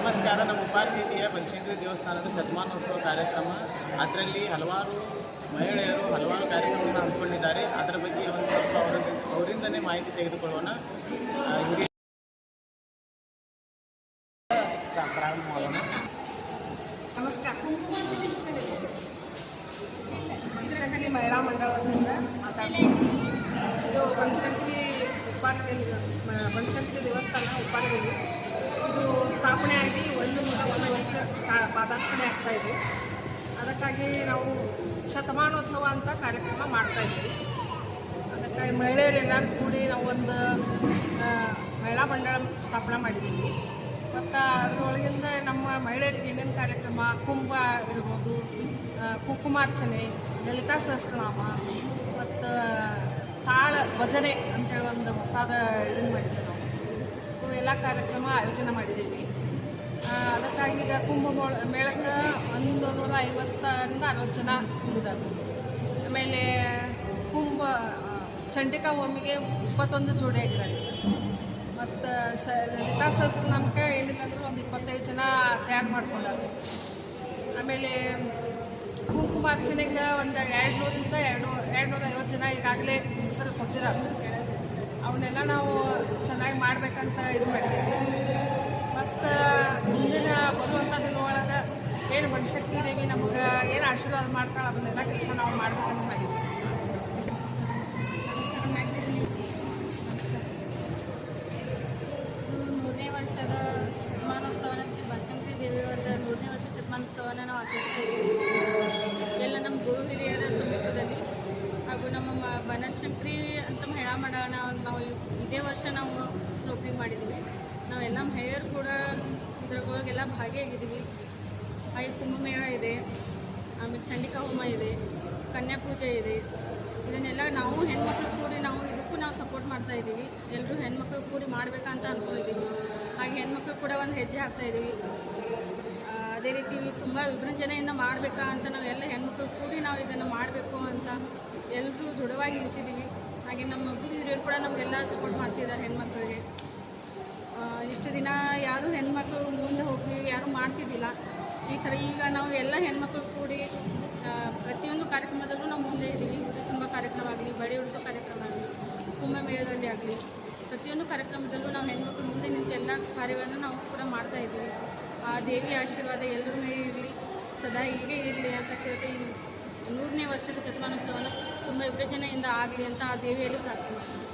ನಮಸ್ಕಾರ, ನಮ್ಮ ಉಪಾರ್ಗೀತಿಯ ಬನಶಂಕರಿ ದೇವಸ್ಥಾನದ ಶತಮಾನೋತ್ಸವ ಕಾರ್ಯಕ್ರಮ. ಅದರಲ್ಲಿ ಹಲವಾರು ಮಹಿಳೆಯರು ಹಲವಾರು ಕಾರ್ಯಕ್ರಮವನ್ನು ಹಮ್ಮಿಕೊಂಡಿದ್ದಾರೆ. ಅದರ ಬಗ್ಗೆ ಒಂದು ಸ್ವಲ್ಪ ಅವರ ಅವರಿಂದನೇ ಮಾಹಿತಿ ತೆಗೆದುಕೊಳ್ಳೋಣ. ಮಾಡೋಣ. ನಮಸ್ಕಾರ. ಬನಶಂಕರಿ ಮಹಿಳಾ ಮಂಡಳದಿಂದ ಮಾತಾಡ್ತೀನಿ. ಇದು ಬನಶಂಕರಿ ಉಪ್ಪಾರದಲ್ಲಿ ಬನಶಂಕರಿ ದೇವಸ್ಥಾನ ಉಪ್ಪಾರದಲ್ಲಿ ಇದು ಸ್ಥಾಪನೆ ಆಗಿ ಒಂದು ಒಂದು ವರ್ಷ ಪಾದಾರ್ಪಣೆ ಆಗ್ತಾ ಇದೆ. ಅದಕ್ಕಾಗಿ ನಾವು ಶತಮಾನೋತ್ಸವ ಅಂತ ಕಾರ್ಯಕ್ರಮ ಮಾಡ್ತಾ ಇದ್ದೀವಿ. ಅದಕ್ಕಾಗಿ ಮಹಿಳೆಯರೆಲ್ಲ ಕೂಡಿ ನಾವು ಒಂದು ಮಹಿಳಾ ಮಂಡಳ ಸ್ಥಾಪನೆ ಮಾಡಿದ್ದೀವಿ. ಮತ್ತು ಅದರೊಳಗಿಂದ ನಮ್ಮ ಮಹಿಳೆಯರಿಗೆ ಏನೇನು ಕಾರ್ಯಕ್ರಮ, ಕುಂಭ ಇರ್ಬೋದು ಕುಂಕುಮಾರ್ಚನೆ, ಲಲಿತಾ ಸಹಸ್ರನಾಮ, ಮತ್ತು ತಾಳ ಭಜನೆ ಅಂತೇಳಿ ಒಂದು ಹೊಸದ ಇದನ್ನು ಮಾಡಿದ್ದೀವಿ. ಎಲ್ಲ ಕಾರ್ಯಕ್ರಮ ಆಯೋಜನೆ ಮಾಡಿದ್ದೀವಿ. ಅದಕ್ಕಾಗಿ ಈಗ ಕುಂಭ ಮೋಳ- ಮೇಳಕ್ಕೆ ಒಂದು ನೂರ ಐವತ್ತರಿಂದ ಅರವತ್ತು ಜನ ಹುಡುಗರು ಆಮೇಲೆ ಕುಂಭ ಚಂಡಿಕಾ ಹೋಮಿಗೆ ಇಪ್ಪತ್ತೊಂದು ಜೋಡಿ ಆಗಿದ್ದಾರೆ ಮತ್ತು ಸ, ಲಲಿತಾ ಸಹಸ್ರನಾಮಕ್ಕೆ ಏನಿಲ್ಲ ಅಂದ್ರೆ ಒಂದು ಇಪ್ಪತ್ತೈದು ಜನ ತಯಾರು ಮಾಡ್ಕೊಂಡಾರೆ ಆಮೇಲೆ ಕುಂಕುಮಾರ್ಚನೆಗೆ ಒಂದು ಎರಡು ನೂರಿಂದ ಎರಡು ಎರಡು ನೂರ ಐವತ್ತು ಜನ ಈಗಾಗಲೇ ಹೆಸರು ಕೊಟ್ಟಿದ್ದಾರೆ. ಅವನ್ನೆಲ್ಲ ನಾವು ಚೆನ್ನಾಗಿ ಮಾಡ್ಬೇಕಂತ ಇದು ಮಾಡಿದ್ದೀವಿ. ಮತ್ತು ಮುಂದಿನ ಬರುವಂಥ ದಿನದೊಳಗೆ ಏನು ಬನಶಕ್ತಿ ದೇವಿ ನಮಗೆ ಏನು ಆಶೀರ್ವಾದ ಮಾಡ್ತಾಳೆ, ಅದನ್ನೆಲ್ಲ ಕೆಲಸ ನಾವು ಮಾಡ್ಬೇಕಂತ ಮಾಡಿದ್ದೀವಿ. ಮೂರನೇ ವರ್ಷದ ಶತಮಾನೋತ್ಸವನ ಶ್ರೀ ಬನಶಂಕರಿ ದೇವಿಯವರದ ಮೂರನೇ ವರ್ಷ ಶತಮಾನೋತ್ಸವನ ನಾವು ಆಚರಿಸ್ತಾ ಇದ್ದೀವಿ. ನಾವು ಇದೇ ವರ್ಷ ನಾವು ಓಪನಿಂಗ್ ಮಾಡಿದ್ದೀವಿ ನಾವೆಲ್ಲ ಮಹಿಳೆಯರು ಕೂಡ ಇದ್ರೊಳಗೆಲ್ಲ ಭಾಗಿಯಾಗಿದ್ದೀವಿ ಹಾಗೆ ಕುಂಭಮೇಳ ಇದೆ, ಆಮೇಲೆ ಚಂಡಿಕಾ ಹೋಮ ಇದೆ ಕನ್ಯಾ ಪೂಜೆ ಇದೆ. ಇದನ್ನೆಲ್ಲ ನಾವು ಹೆಣ್ಮಕ್ಳು ಕೂಡಿ ನಾವು ಇದಕ್ಕೂ ನಾವು ಸಪೋರ್ಟ್ ಮಾಡ್ತಾ ಇದ್ದೀವಿ ಎಲ್ಲರೂ ಹೆಣ್ಮಕ್ಳು ಕೂಡಿ ಮಾಡಬೇಕಂತ ಅಂದ್ಕೊಂಡಿದ್ದೀವಿ ಹಾಗೆ ಹೆಣ್ಮಕ್ಳು ಕೂಡ ಒಂದು ಹೆಜ್ಜೆ ಹಾಕ್ತಾ ಇದ್ದೀವಿ ಅದೇ ರೀತಿ ತುಂಬ ವಿಭ್ರಂಜನೆಯಿಂದ ಮಾಡಬೇಕಾ ಅಂತ ನಾವೆಲ್ಲ ಹೆಣ್ಮಕ್ಳು ಕೂಡಿ ನಾವು ಇದನ್ನು ಮಾಡಬೇಕು ಅಂತ ಎಲ್ಲರೂ ದೃಢವಾಗಿ ನಿಂತಿದ್ದೀವಿ ಹಾಗೆ ನಮ್ಮ ಗುರು ಹಿರಿಯರು ಕೂಡ ನಮಗೆಲ್ಲ ಸಪೋರ್ಟ್ ಮಾಡ್ತಿದ್ದಾರೆ ಹೆಣ್ಮಕ್ಳಿಗೆ. ಇಷ್ಟು ದಿನ ಯಾರು ಹೆಣ್ಮಕ್ಳು ಮುಂದೆ ಹೋಗಿ ಯಾರು ಮಾಡ್ತಿದ್ದಿಲ್ಲ. ಈ ಥರ ಈಗ ನಾವು ಎಲ್ಲ ಹೆಣ್ಮಕ್ಳು ಕೂಡಿ ಪ್ರತಿಯೊಂದು ಕಾರ್ಯಕ್ರಮದಲ್ಲೂ ನಾವು ಮುಂದೆ ಇದ್ದೀವಿ. ಹುಟ್ಟು ತುಂಬ ಕಾರ್ಯಕ್ರಮ ಆಗಲಿ, ಬಡಿ ಉಡಿಸೋ ಕಾರ್ಯಕ್ರಮ ಆಗಲಿ, ಕುಂಭಮೇಳದಲ್ಲಿ ಆಗಲಿ, ಪ್ರತಿಯೊಂದು ಕಾರ್ಯಕ್ರಮದಲ್ಲೂ ನಾವು ಹೆಣ್ಮಕ್ಳು ಮುಂದೆ ನಿಂತು ಎಲ್ಲ ಕಾರ್ಯಗಳನ್ನು ನಾವು ಕೂಡ ಮಾಡ್ತಾ ಇದ್ದೀವಿ. ಆ ದೇವಿ ಆಶೀರ್ವಾದ ಎಲ್ಲರೂ ಇರಲಿ, ಸದಾ ಹೀಗೆ ಇರಲಿ ಅಂತ ಕೇಳ್ತಾ ಈ ನೂರನೇ ವರ್ಷದ ಶತಮಾನೋತ್ಸವನ ತುಂಬ ವಿಭಜನೆಯಿಂದ ಆಗಲಿ ಅಂತ ಆ ದೇವಿಯಲ್ಲಿ ಪ್ರಾರ್ಥನೆ ಮಾಡ್ತೀನಿ?